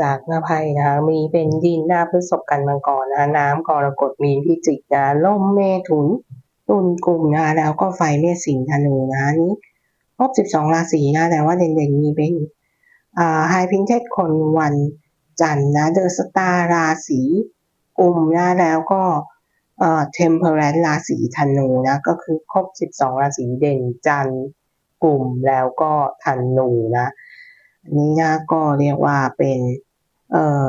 จากนภัยนะคะมีเป็นดินหน้าพฤษภกันมังกรนะคะน้ำกรกฎมีนพิจิกนะล่มเมถุนตุลกลุ่มนะแล้วก็ไฟเมษสิงธนูนะนี้ครบสิบสองราศีนะแต่ว่าเด่นๆมีเป็นอ่าไฮพิงเทสคนวันจันทร์นะเดอะสตาร์ราศีกลุ่มนะแล้วก็เอ่อเทมเพอร์แรนราศีธนูนะก็คือครบสิบสองราศีเด่นจันทร์กลุ่มแล้วก็ธนูนะ อันนี้นะก็เรียกว่าเป็น เอ่อ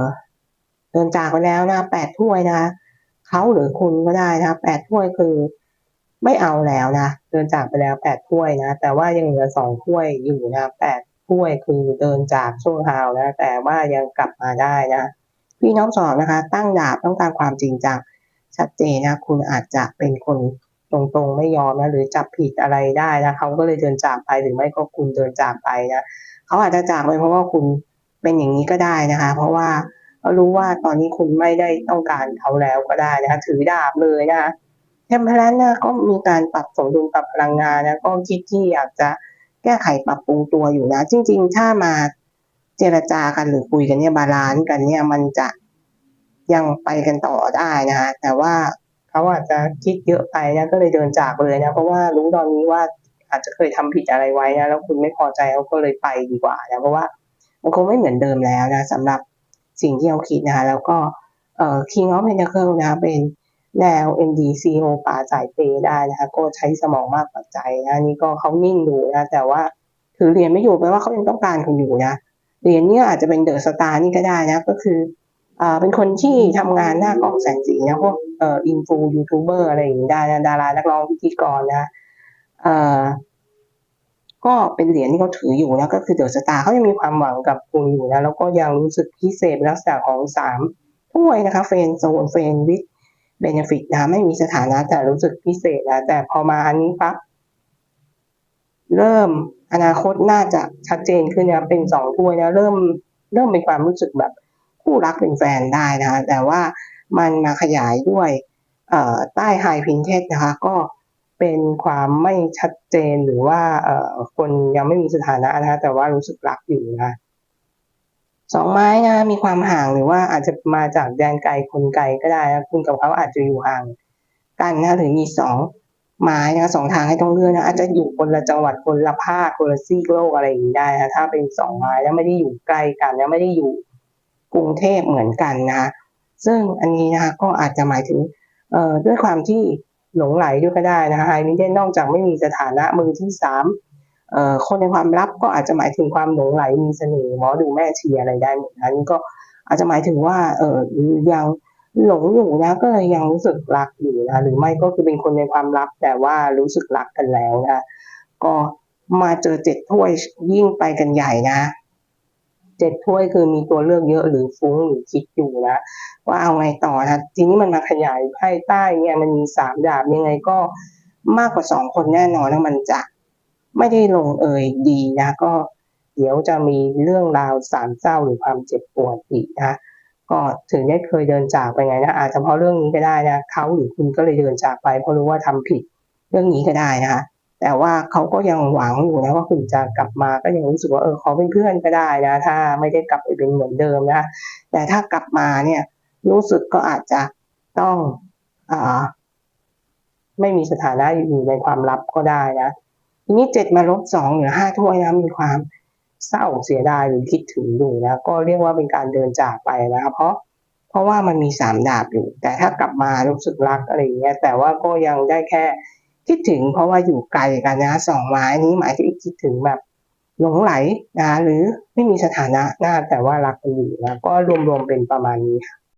เดินจากไปแล้วนะแปดถ้วยนะเขาหรือคุณก็ได้นะแปดถ้วยคือ ไม่เอาแล้วนะเดินจากไปแล้วแปดถ้วยนะแต่ว่ายังเหลือสองถ้วยอยู่นะแปดถ้วยคือเดินจากช่วงคราวนะแต่ว่ายังกลับมาได้นะพี่น้องสอบนะคะ ตั้งดาบต้องการความจริงจังชัดเจนนะ คุณอาจจะเป็นคน ตรงๆไม่ยอมนะหรือจับผิดอะไรได้นะเขาก็เลยเดินจากไปหรือไม่ก็คุณเดินจากไปนะเขาอาจจะจากไปเพราะว่าคุณเป็นอย่างนี้ก็ได้นะคะ เพราะว่าเขารู้ว่าตอนนี้คุณไม่ได้ต้องการเขาแล้วก็ได้นะคะถือดาบเลยนะคะเทมเพลนนะก็มีการปรับสมดุลปรับพลังงานนะก็คิดที่อยากจะแก้ไขปรับปรุงตัวอยู่นะ จริง ๆ ถ้ามาเจรจากันหรือคุยกันเนี่ยบาลานซ์กันเนี่ยมันจะยังไปกันต่อได้นะคะแต่ว่า เขาอาจจะคิดเยอะไปนะก็เลยเดินจากเลยนะเพราะว่ารู้ตอนนี้ว่าอาจจะเคยทำผิดอะไรไว้นะแล้วคุณไม่พอใจเขาก็เลยไปดีกว่านะเพราะว่ามันคงไม่เหมือนเดิมแล้วนะสำหรับสิ่งที่เขาคิดนะคะแล้วก็เอ่อ King of Pentacle นะเป็นแนว NDCO ป่าจ่ายเปได้นะคะก็ใช้สมองมากกว่าใจนะนี่ก็เขานิ่งอยู่นะแต่ว่าถือเหรียญไม่อยู่แปลว่าเขายังต้องการคุณอยู่นะเหรียญเนี่ยอาจจะเป็นเดอะสตาร์นี่ก็ได้นะ ก็คือ เป็นคนที่ทำงานหน้ากล้องแสงสีนะพวกเอ่ออินฟูยูทูบเบอร์อะไรอย่างนี้ได้นะดารานักร้องพิธีกรนะเอ่อก็เป็นเหรียญที่เขาถืออยู่นะก็คือเดอะสตาร์เขายังมีความหวังกับคุณอยู่นะแล้วก็ยังรู้สึกพิเศษลักษณะของสามถ้วยนะคะเฟนโซนเฟนวิทเบนฟิตนะไม่มีสถานะแต่รู้สึกพิเศษนะแต่พอมาอันนี้ปั๊บเริ่มอนาคตน่าจะชัดเจนขึ้นนะเป็นสองถ้วยนะเริ่มเริ่มเป็นความรู้สึกแบบ คู่รักเป็นแฟนได้นะคะ แต่ว่ามันมาขยายด้วยใต้ไฮพินเทสนะคะ ก็เป็นความไม่ชัดเจนหรือว่าคนยังไม่มีสถานะนะคะ แต่ว่ารู้สึกรักอยู่นะสองไม้นะมีความห่างหรือว่าอาจจะมาจากแดนไกลคนไกลก็ได้นะคุณกับเขาอาจจะอยู่ห่างกันนะหรือมีสองไม้นะสองทางให้ต้องเลือกนะอาจจะอยู่คนละจังหวัดคนละภาคคนละซีกโลกอะไรอย่างนี้ได้นะถ้าเป็นสองไม้แล้วไม่ได้อยู่ใกล้กันแล้วไม่ได้อยู่ กรุงเทพเหมือนกันนะซึ่งอันนี้นะคะก็อาจจะหมายถึงด้วยความที่หลงไหลด้วยก็ได้นะคะไฮมิเดนนอกจากไม่มีสถานะมือที่สามคนในความลับก็อาจจะหมายถึงความหลงไหลมีเสน่ห์หมอดูแม่เชียอะไรได้หมดนะนี่ก็อาจจะหมายถึงว่าเออยังหลงอยู่นะก็เลยยังรู้สึกรักอยู่นะหรือไม่ก็คือเป็นคนในความลับแต่ว่ารู้สึกรักกันแล้วนะก็มาเจอเจ็ดถ้วยยิ่งไปกันใหญ่นะ เจ็ดถ้วยคือมีตัวเลือกเยอะหรือฟุ้งหรือคิดอยู่นะว่าเอาไงต่อนะทีนี้มันมาขยายไพ่ใต้เนี่ยมันมีสามดาบยังไงก็มากกว่าสองคนแน่นอนนะมันจะไม่ได้ลงเอยดีนะก็เดี๋ยวจะมีเรื่องราวสามเศร้าหรือความเจ็บปวดอีกนะก็ถึงได้เคยเดินจากไปไงนะอาจจะเพราะเรื่องนี้ก็ได้นะเขาหรือคุณก็เลยเดินจากไปเพราะรู้ว่าทำผิดเรื่องนี้ก็ได้นะคะ แต่ว่าเขาก็ยังหวังอยู่นะว่าคุณจะกลับมาก็ยังรู้สึกว่าเออเขาเป็นเพื่อนก็ได้นะ ถ้าไม่ได้กลับไปเป็นเหมือนเดิมนะแต่ถ้ากลับมาเนี่ยรู้สึกก็อาจจะต้องอ่าไม่มีสถานะอยู่ในความลับก็ได้นะทีนี้เจ็ดมาลบสองเหลือห้าถ้วยนะมีความเศร้าเสียดายหรือคิดถึงอยู่นะก็เรียกว่าเป็นการเดินจากไปนะครับเพราะเพราะว่ามันมีสามดาบอยู่ แต่ถ้ากลับมารู้สึกรักอะไรอย่างเงี้ยแต่ว่าก็ยังได้แค่ คิดถึงเพราะว่าอยู่ไกลกันนะสองไม้นี้หมายถึงคิดถึงแบบหลงไหลนะหรือไม่มีสถานะนะแต่ว่ารักกันอยู่นะก็รวมๆเป็นประมาณนี้ค่ะ